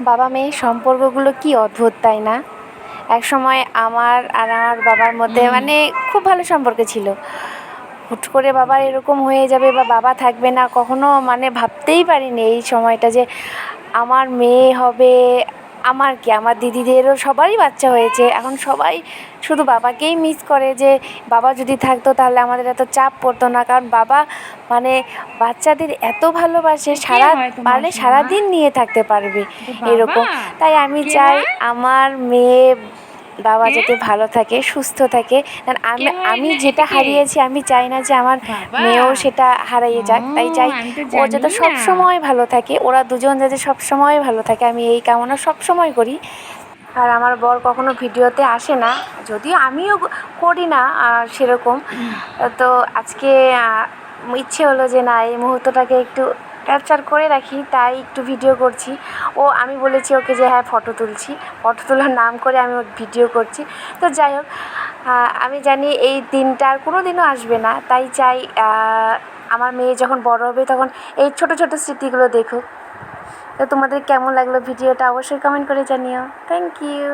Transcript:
বাবা মেয়ের সম্পর্কগুলো কি অদ্ভুত তাই না? এক সময় আমার আর আমার বাবার মধ্যে মানে খুব ভালো সম্পর্ক ছিল। হুট করে বাবার এরকম হয়ে যাবে বা বাবা থাকবে না কখনো মানে ভাবতেই পারিনি এই সময়টা যে আমার মেয়ে হবে আমার কি আমার দিদিদেরও সবারই বাচ্চা হয়েছে। এখন সবাই শুধু বাবাকেই মিস করে যে বাবা যদি থাকতো তাহলে আমাদের এত চাপ পড়তো না। কারণ বাবা মানে বাচ্চাদের এত ভালোবাসে সারা মানে পারলে সারাদিন নিয়ে থাকতে পারবে এরকম। তাই আমি চাই আমার মেয়ে বাবা যাতে ভালো থাকে সুস্থ থাকে। কারণ আমি আমি যেটা হারিয়েছি আমি চাই না যে আমার মেয়েও সেটা হারিয়ে যাক। তাই চাই ও যাতে জানি সব না। সময় ভালো থাকে ওরা দুজন যাতে সবসময় ভালো থাকে আমি এই কামনা সবসময় করি। আর আমার বর কখনো ভিডিওতে আসে না যদিও আমিও করি না সেরকম। তো আজকে ইচ্ছে হলো যে না এই মুহূর্তটাকে একটু ক্যাপচার করে রাখি, তাই একটু ভিডিও করছি। ও, আমি বলেছি ওকে যে হ্যাঁ ফটো তুলছি। ফটো তোলার নাম করে আমি ভিডিও করছি। তো যাই হোক আমি জানি এই দিনটা আর কোনো দিনও আসবে না। তাই চাই আমার মেয়ে যখন বড় হবে, তখন এই ছোট ছোট স্মৃতিগুলো দেখুক। তো তোমাদের কেমন লাগল ভিডিওটা অবশ্যই কমেন্ট করে জানিও। Thank you